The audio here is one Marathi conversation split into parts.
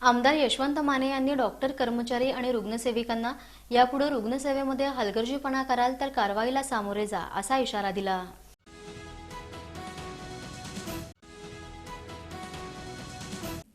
आमदार यशवंत माने यांनी डॉक्टर कर्मचारी आणि रुग्णसेविकांना यापुढे रुग्णसेवेमध्ये हलगर्जीपणा कराल तर कारवाईला सामोरे जा असा इशारा दिला.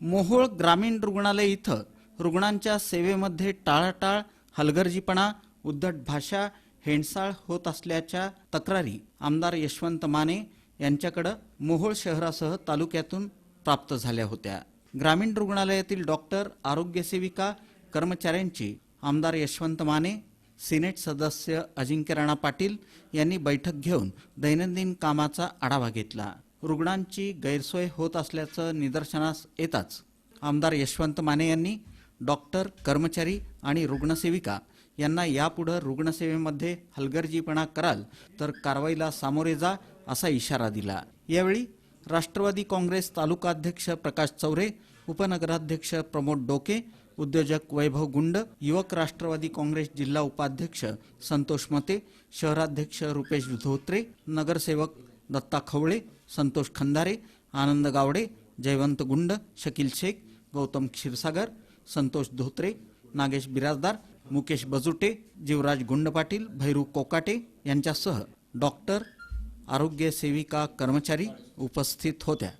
मोहोळ ग्रामीण रुग्णालय इथं रुग्णांच्या सेवेमध्ये टाळाटाळ हलगर्जीपणा उद्धट भाषा हेंडसाळ होत असल्याच्या तक्रारी आमदार यशवंत माने यांच्याकडं मोहोळ शहरासह तालुक्यातून प्राप्त झाल्या होत्या. ग्रामीण रुग्णालयातील डॉक्टर आरोग्य सेविका कर्मचाऱ्यांची आमदार यशवंत माने सिनेट सदस्य अजिंक्य राणा पाटील यांनी बैठक घेऊन दैनंदिन कामाचा आढावा घेतला. रुग्णांची गैरसोय होत असल्याचं निदर्शनास येताच आमदार यशवंत माने यांनी डॉक्टर कर्मचारी आणि रुग्णसेविका यांना यापुढं रुग्णसेवेमध्ये हलगर्जीपणा कराल तर कारवाईला सामोरे जा असा इशारा दिला. यावेळी राष्ट्रवादी काँग्रेस तालुकाध्यक्ष प्रकाश चौरे उपनगराध्यक्ष प्रमोद डोके उद्योजक वैभव गुंड युवक राष्ट्रवादी काँग्रेस जिल्हा उपाध्यक्ष संतोष मते शहराध्यक्ष रुपेश धोत्रे नगरसेवक दत्ता खवळे संतोष खंदारे आनंद गावडे जयवंत गुंड शकील शेख गौतम क्षीरसागर संतोष धोत्रे नागेश बिराजदार मुकेश बजुटे जीवराज गुंड पाटील भैरू कोकाटे यांच्यासह डॉक्टर आरोग्य सेविका कर्मचारी उपस्थित होत्या.